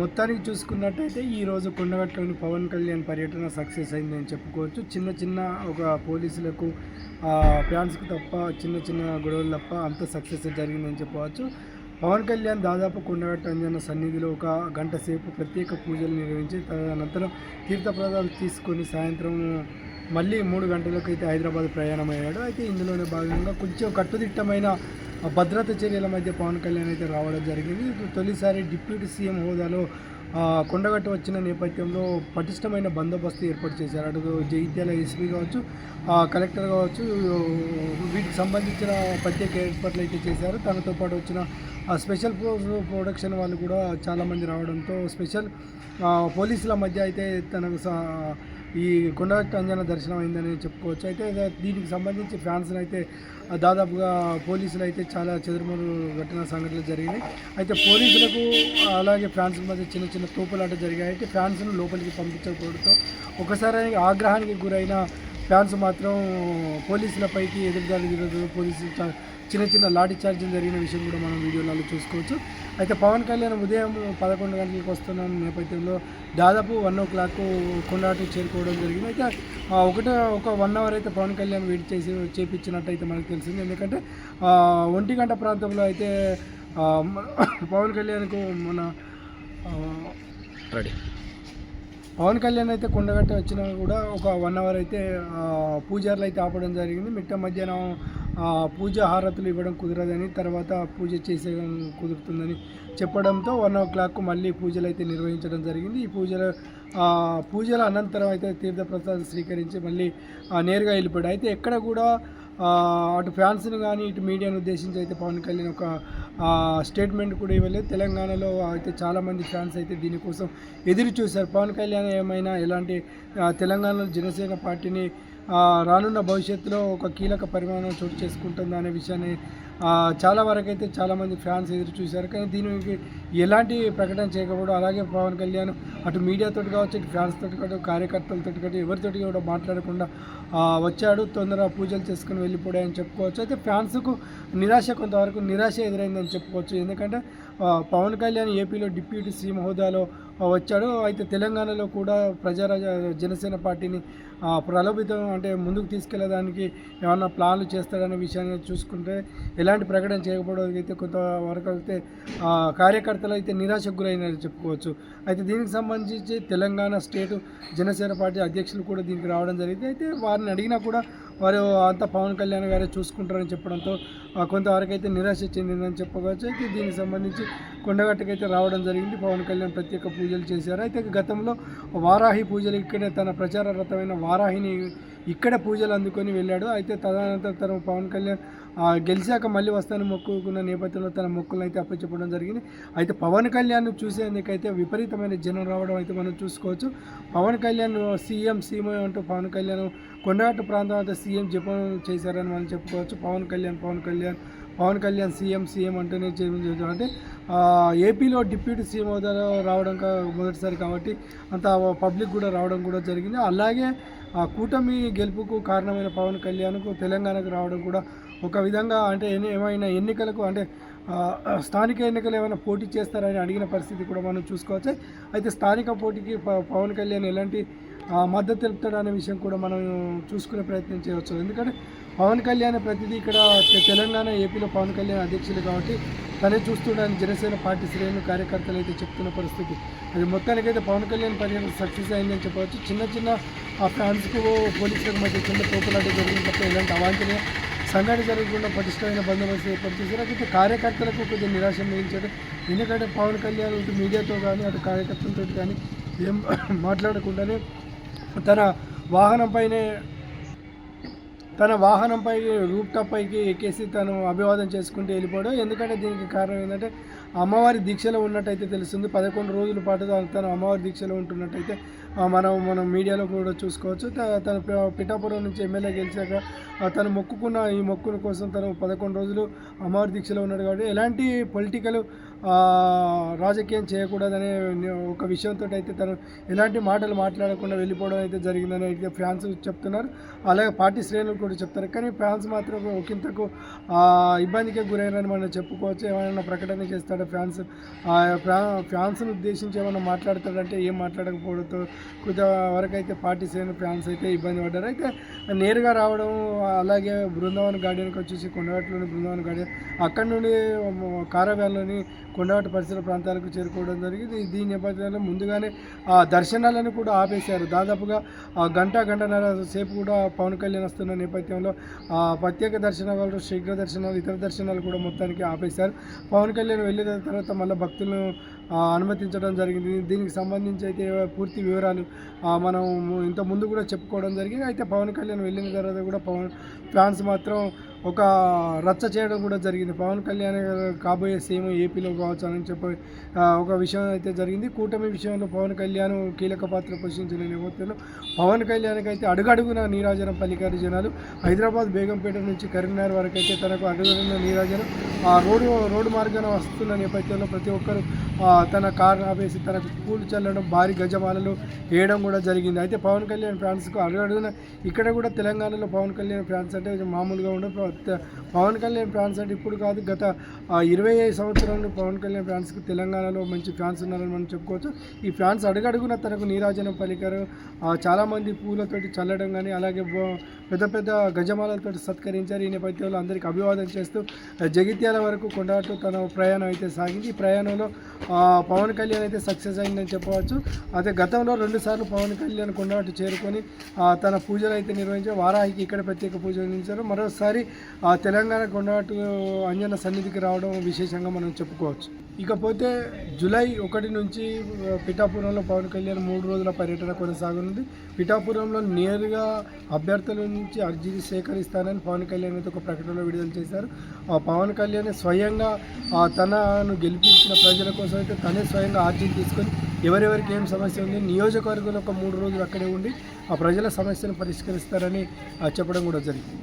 మొత్తానికి చూసుకున్నట్టయితే ఈరోజు కొండగట్టులోని పవన్ కళ్యాణ్ పర్యటన సక్సెస్ అయిందని చెప్పుకోవచ్చు. చిన్న చిన్న ఒక పోలీసులకు ఫ్యాన్స్కి తప్ప చిన్న చిన్న గొడవలు తప్ప అంత సక్సెస్ జరిగిందని చెప్పవచ్చు. పవన్ కళ్యాణ్ దాదాపు కొండగట్ట అంజన సన్నిధిలో ఒక గంట సేపు ప్రత్యేక పూజలు నిర్వహించి తదనంతరం తీర్థప్రదాలు తీసుకొని సాయంత్రం మళ్ళీ మూడు గంటలకు అయితే హైదరాబాద్ ప్రయాణం అయ్యాడు అయితే ఇందులోనే భాగంగా కొంచెం కట్టుదిట్టమైన భద్రత చర్యల మధ్య పవన్ కళ్యాణ్ అయితే రావడం జరిగింది. తొలిసారి డిప్యూటీ సీఎం హోదాలో కొండగట్ట కొండగట్టు వచ్చిన నేపథ్యంలో పటిష్టమైన బందోబస్తు ఏర్పాటు చేశారు. అటు జగిత్యాల ఎస్పీ కావచ్చు కలెక్టర్ కావచ్చు వీటికి సంబంధించిన ప్రత్యేక ఏర్పాట్లు అయితే చేశారు. తనతో పాటు వచ్చిన స్పెషల్ ఫోర్స్ ప్రొడక్షన్ వాళ్ళు కూడా చాలామంది రావడంతో స్పెషల్ పోలీసుల మధ్య అయితే తనకు సా- ఈ కొండగట్టు అంజన దర్శనం అయిందని చెప్పుకోవచ్చు. అయితే దీనికి సంబంధించి ఫ్యాన్స్ని అయితే దాదాపుగా పోలీసులు అయితే చాలా చెదురుమరు ఘటన సంఘటనలు జరిగినాయి. అయితే పోలీసులకు అలాగే ఫ్యాన్స్ మధ్య చిన్న చిన్న తోపులాట జరిగాయి. అయితే ఫ్యాన్స్ను లోపలికి పంపించకపోవడంతో ఒకసారి ఆగ్రహానికి గురైన ఫ్యాన్స్ మాత్రం పోలీసులపైకి ఎదురుదాడి జరుగుతుంది పోలీసులు చిన్న చిన్న లాఠీ చార్జీలు జరిగిన విషయం కూడా మనం వీడియోలలో చూసుకోవచ్చు. అయితే పవన్ కళ్యాణ్ ఉదయం పదకొండు గంటలకు వస్తున్న నేపథ్యంలో దాదాపు వన్ ఓ క్లాక్ కొండాటు చేరుకోవడం జరిగింది. అయితే ఒకటే ఒక వన్ అవర్ అయితే పవన్ కళ్యాణ్ వెయిట్ చేసి చేపించినట్టయితే మనకు తెలిసింది. ఎందుకంటే ఒంటి గంట ప్రాంతంలో అయితే పవన్ కళ్యాణ్కు మన రెడీ. పవన్ కళ్యాణ్ అయితే కొండగట్ట వచ్చినా కూడా ఒక వన్ అవర్ అయితే పూజారులు అయితే ఆపడం జరిగింది. మిట్ట మధ్యాహ్నం పూజ హారతులు ఇవ్వడం కుదరదని తర్వాత పూజ చేసే కుదురుతుందని చెప్పడంతో వన్ ఓ క్లాక్ మళ్ళీ పూజలు అయితే నిర్వహించడం జరిగింది. ఈ పూజల పూజల అనంతరం అయితే తీర్థప్రసాదం స్వీకరించి మళ్ళీ నేరుగా వెళ్ళిపోయాడు. అయితే ఎక్కడ కూడా అటు ఫ్యాన్స్ని కానీ ఇటు మీడియాను ఉద్దేశించి అయితే పవన్ కళ్యాణ్ ఒక స్టేట్మెంట్ కూడా ఇవ్వలేదు. తెలంగాణలో అయితే చాలామంది ఫ్యాన్స్ అయితే దీనికోసం ఎదురు చూశారు. పవన్ కళ్యాణ్ ఏమైనా ఎలాంటి తెలంగాణలో జనసేన పార్టీని రానున్న భవిష్యత్తులో ఒక కీలక పరిమాణం చోటు చేసుకుంటుందా అనే విషయాన్ని చాలా వరకు అయితే చాలామంది ఫ్యాన్స్ ఎదురు చూశారు. కానీ దీనికి ఎలాంటి ప్రకటన చేయకపోవడం అలాగే పవన్ కళ్యాణ్ అటు మీడియాతో కావచ్చు ఇటు ఫ్యాన్స్ తోటి కావచ్చు కార్యకర్తలతో కావచ్చు ఎవరితోటి కూడా మాట్లాడకుండా వచ్చాడు. తొందరగా పూజలు చేసుకుని వెళ్ళిపోయాయని చెప్పుకోవచ్చు. అయితే ఫ్యాన్స్కు నిరాశ కొంతవరకు నిరాశ ఎదురైందని చెప్పుకోవచ్చు. ఎందుకంటే పవన్ కళ్యాణ్ ఏపీలో డిప్యూటీ సీఎం హోదాలో వచ్చాడు. అయితే తెలంగాణలో కూడా ప్రజారాజ జనసేన పార్టీని ప్రలోభితం అంటే ముందుకు తీసుకెళ్ళడానికి ఏమన్నా ప్లాన్లు చేస్తాడనే విషయాన్ని చూసుకుంటే ఎలా ఎలాంటి ప్రకటన చేయకపోవడం అయితే కొంతవరకు అయితే కార్యకర్తలు అయితే నిరాశకు గురైనారని చెప్పుకోవచ్చు. అయితే దీనికి సంబంధించి తెలంగాణ స్టేట్ జనసేన పార్టీ అధ్యక్షులు కూడా దీనికి రావడం జరిగింది. అయితే వారిని అడిగినా కూడా వారు అంతా పవన్ కళ్యాణ్ గారే చూసుకుంటారని చెప్పడంతో కొంతవరకు అయితే నిరాశ చెందిందని చెప్పుకోవచ్చు. అయితే దీనికి సంబంధించి కొండగట్టుకైతే రావడం జరిగింది. పవన్ కళ్యాణ్ ప్రత్యేక పూజలు చేశారు. అయితే గతంలో వారాహి పూజలు ఇక్కడే తన ప్రచార రథమైన వారాహిని ఇక్కడ పూజలు అందుకొని వెళ్ళాడు. అయితే తదనంతరం పవన్ కళ్యాణ్ గెలిచాక మళ్ళీ వస్తాను మొక్కుకున్న నేపథ్యంలో తన మొక్కులను అయితే అప్పచెప్పడం జరిగింది. అయితే పవన్ కళ్యాణ్ చూసేందుకైతే విపరీతమైన జనం రావడం అయితే మనం చూసుకోవచ్చు. పవన్ కళ్యాణ్ సీఎం సీఎం అంటూ పవన్ కళ్యాణ్ కొండగట్టు ప్రాంతం అంతా సీఎం జపం చేశారని మనం చెప్పుకోవచ్చు. పవన్ కళ్యాణ్ పవన్ కళ్యాణ్ పవన్ కళ్యాణ్ సీఎం సీఎం అంటేనే చేయడం అంటే ఏపీలో డిప్యూటీ సీఎం హోదాలో రావడం మొదటిసారి కాబట్టి అంత పబ్లిక్ కూడా రావడం కూడా జరిగింది. అలాగే ఆ కూటమి గెలుపుకు కారణమైన పవన్ కళ్యాణ్కు తెలంగాణకు రావడం కూడా ఒక విధంగా అంటే ఏమైనా ఎన్నికలకు అంటే స్థానిక ఎన్నికలు ఏమైనా పోటీ చేస్తారని అడిగిన పరిస్థితి కూడా మనం చూసుకోవచ్చు. అయితే స్థానిక పోటీకి ప- పవన్ కళ్యాణ్ ఎలాంటి మద్దతు తెలుపుతాడనే విషయం కూడా మనం చూసుకునే ప్రయత్నం చేయవచ్చు. ఎందుకంటే పవన్ కళ్యాణ్ ప్రతిదీ ఇక్కడ తెలంగాణ ఏపీలో పవన్ కళ్యాణ్ అధ్యక్షులు కాబట్టి తనే చూస్తుండని జనసేన పార్టీ శ్రేణులు కార్యకర్తలు అయితే చెప్తున్న పరిస్థితి. అది మొత్తానికైతే పవన్ కళ్యాణ్ పర్యటన సక్సెస్ అయిందని చెప్పవచ్చు. చిన్న చిన్న ఆ ఫ్యాన్స్కు పోలీసులకు మధ్య చిన్న తోపులాట జరిగిన తప్ప ఇలాంటి అవాంఛనీయ సంఘటన జరగకుండా పటిష్టమైన బందోబస్తు ఏర్పాటు చేశారు. అయితే కార్యకర్తలకు కొద్దిగా నిరాశ మిగిల్చాడు ఎందుకంటే పవన్ కళ్యాణ్ ఇటు మీడియాతో కానీ అటు కార్యకర్తలతో కానీ ఏం మాట్లాడకుండానే తన వాహనంపైనే తన వాహనంపై రూప్ టాప్ పైకి ఎక్కేసి తను అభివాదం చేసుకుంటూ వెళ్ళిపోవడం. ఎందుకంటే దీనికి కారణం ఏంటంటే అమ్మవారి దీక్షలో ఉన్నట్టయితే తెలుస్తుంది. పదకొండు రోజుల పాటు తను- అమ్మవారి దీక్షలో ఉంటున్నట్టయితే మనం మనం మీడియాలో కూడా చూసుకోవచ్చు. తను పిఠాపురం నుంచి ఎమ్మెల్యే గెలిచాక తను మొక్కుకున్న ఈ మొక్కుల కోసం తను పదకొండు రోజులు అమ్మవారి దీక్షలో ఉన్నాడు కాబట్టి ఎలాంటి పొలిటికల్ రాజకీయం చేయకూడదనే ఒక విషయంతో అయితే తను ఎలాంటి మాటలు మాట్లాడకుండా వెళ్ళిపోవడం అయితే జరిగిందని అయితే ఫ్యాన్స్ చెప్తున్నారు. అలాగే పార్టీ శ్రేణులు కూడా చెప్తారు. కానీ ఫ్యాన్స్ మాత్రం ఒకంతకు ఆ, ఇబ్బందికే గురైనని మనం చెప్పుకోవచ్చు. ఏమైనా ప్రకటన చేస్తాడు ఫ్యాన్స్? ఆ, ఫ్యాన్స్ను ఉద్దేశించి ఏమైనా మాట్లాడతాడంటే ఏం మాట్లాడకపోవడంతో కొంత వరకు అయితే పార్టీ శ్రేణులు ఫ్యాన్స్ అయితే ఇబ్బంది పడ్డారు. అయితే నేరుగా రావడం అలాగే బృందావన్ గార్డెన్కి వచ్చేసి కొండగట్టులోని బృందావన్ గార్డెన్ అక్కడ నుండి కారవ్యాన్లోని కొండగట్టు పరిసర ప్రాంతాలకు చేరుకోవడం జరిగింది. దీని నేపథ్యంలో ముందుగానే ఆ దర్శనాలను కూడా ఆపేశారు. దాదాపుగా ఆ గంట గంటన్నర సేపు కూడా పవన్ కళ్యాణ్ వస్తున్న నేపథ్యంలో ఆ ప్రత్యేక దర్శనాలు శీఘ్ర దర్శనాలు ఇతర దర్శనాలు కూడా మొత్తానికి ఆపేశారు. పవన్ కళ్యాణ్ వెళ్ళిన తర్వాత మళ్ళీ భక్తులను అనుమతించడం జరిగింది. దీనికి సంబంధించి అయితే పూర్తి వివరాలు మనం ఇంత ముందు కూడా చెప్పుకోవడం జరిగింది. అయితే పవన్ కళ్యాణ్ వెళ్ళిన తర్వాత కూడా పవన్ ఫ్యాన్స్ మాత్రం ఒక రచ్చ చేయడం కూడా జరిగింది. పవన్ కళ్యాణ్ గారు కాబోయే సీఎం ఏపీలో కావచ్చు అని చెప్పి ఒక విషయం అయితే జరిగింది. కూటమి విషయంలో పవన్ కళ్యాణ్ కీలక పాత్ర పోషించిన నేపథ్యంలో పవన్ కళ్యాణ్కి అయితే అడుగడుగున నీరాజనం పలికారు జనాలు. హైదరాబాద్ బేగంపేట నుంచి కరీంనగర్ వరకు అయితే తనకు అడుగడుగున నీరాజనం ఆ రోడ్డు రోడ్డు మార్గాన వస్తున్న నేపథ్యంలో ప్రతి ఒక్కరు తన కారు ఆపేసి తనకు పూలు చల్లడం భారీ గజమాలలు వేయడం కూడా జరిగింది. అయితే పవన్ కళ్యాణ్ ఫ్యాన్స్కు అడుగడుగున ఇక్కడ కూడా తెలంగాణలో పవన్ కళ్యాణ్ ఫ్యాన్స్ అంటే మామూలుగా ఉండదు పవన్ కళ్యాణ్ ఫ్యాన్స్ అంటే ఇప్పుడు కాదు గత ఇరవై ఐదు సంవత్సరాలు పవన్ కళ్యాణ్ ఫ్యాన్స్కి తెలంగాణలో మంచి ఫ్యాన్స్ ఉన్నారని మనం చెప్పుకోవచ్చు. ఈ ఫ్యాన్స్ అడుగడుగున తనకు నీరాజనం పలికారు. చాలామంది పూలతోటి చల్లడం కానీ అలాగే పెద్ద పెద్ద గజమాలతో సత్కరించారు. ఈ నేపథ్యంలో అందరికీ అభివాదం చేస్తూ జగిత్యాల వరకు కొండాటు తన ప్రయాణం అయితే సాగింది. ఈ ప్రయాణంలో పవన్ కళ్యాణ్ అయితే సక్సెస్ అయిందని చెప్పవచ్చు. అయితే గతంలో రెండుసార్లు పవన్ కళ్యాణ్ కొండగట్టు చేరుకొని తన పూజలు అయితే నిర్వహించారు. వారాహికి ఇక్కడ ప్రత్యేక పూజలు నిర్వహించారు. మరోసారి ఆ, తెలంగాణ కొండగట్టు అంజన సన్నిధికి రావడం విశేషంగా మనం చెప్పుకోవచ్చు. ఇకపోతే జూలై ఒకటి నుంచి పిఠాపురంలో పవన్ కళ్యాణ్ మూడు రోజుల పర్యటన కొనసాగనుంది. పిఠాపురంలో నేరుగా అభ్యర్థుల నుంచి అర్జీ సేకరిస్తానని పవన్ కళ్యాణ్ అయితే ఒక ప్రకటనలో విడుదల చేశారు. ఆ పవన్ కళ్యాణ్ స్వయంగా ఆ, తనను గెలిపించిన ప్రజల కోసం అయితే తనే స్వయంగా అర్జీ తీసుకొని ఎవరెవరికి ఏం సమస్య ఉంది నియోజకవర్గంలో ఒక మూడు రోజులు అక్కడే ఉండి ఆ ప్రజల సమస్యను పరిష్కరిస్తారని ఆ, చెప్పడం కూడా జరిగింది.